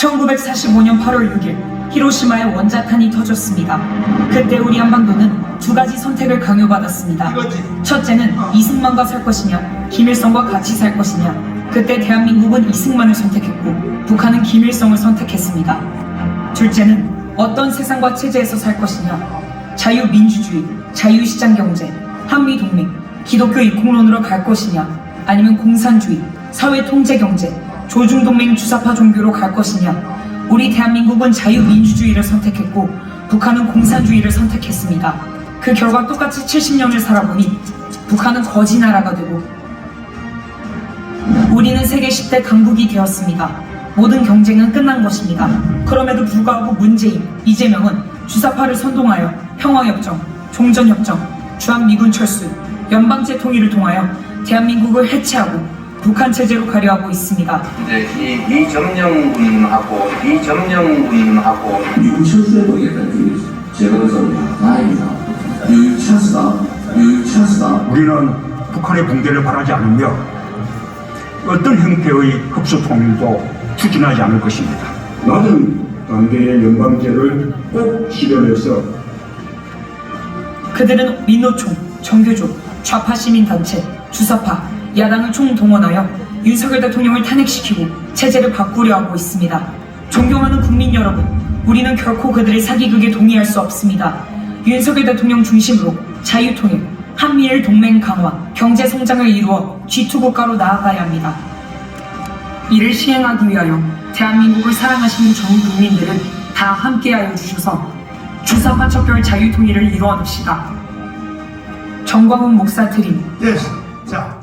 1945년 8월 6일 히로시마에 원자탄이 터졌습니다. 그때 우리 한반도는 두 가지 선택을 강요받았습니다. 이거지. 첫째는 이승만과 살 것이냐, 김일성과 같이 살 것이냐. 그때 대한민국은 이승만을 선택했고 북한은 김일성을 선택했습니다. 둘째는 어떤 세상과 체제에서 살 것이냐, 자유민주주의, 자유시장 경제, 한미동맹, 기독교 이공론으로 갈 것이냐, 아니면 공산주의, 사회통제 경제, 조중동맹 주사파 종교로 갈 것이냐. 우리 대한민국은 자유민주주의를 선택했고 북한은 공산주의를 선택했습니다. 그 결과 똑같이 70년을 살아보니 북한은 거지 나라가 되고 우리는 세계 10대 강국이 되었습니다. 모든 경쟁은 끝난 것입니다. 그럼에도 불구하고 문재인, 이재명은 주사파를 선동하여 평화협정, 종전협정, 주한미군 철수, 연방제 통일을 통하여 대한민국을 해체하고 북한 체제로 가려하고 있습니다. 이제 이 미점령군하고 비점령군하고 미국 철수에 보이겠다는 그 다행이다. 찬스다. 우리는 북한의 붕괴를 바라지 않으며 어떤 형태의 흡수 통일도 추진하지 않을 것입니다. 낮은 단계의 연방제를 꼭 실현해서 그들은 민노총, 정교조, 좌파 시민단체, 주사파, 야당을 총동원하여 윤석열 대통령을 탄핵시키고 체제를 바꾸려 하고 있습니다. 존경하는 국민 여러분, 우리는 결코 그들의 사기극에 동의할 수 없습니다. 윤석열 대통령 중심으로 자유통일, 한미일 동맹 강화, 경제 성장을 이루어 G2 국가로 나아가야 합니다. 이를 시행하기 위하여 대한민국을 사랑하시는 전 국민들은 다 함께하여 주셔서 주사파 척결 자유통일을 이루어냅시다. 정광훈 목사 드림 됐어.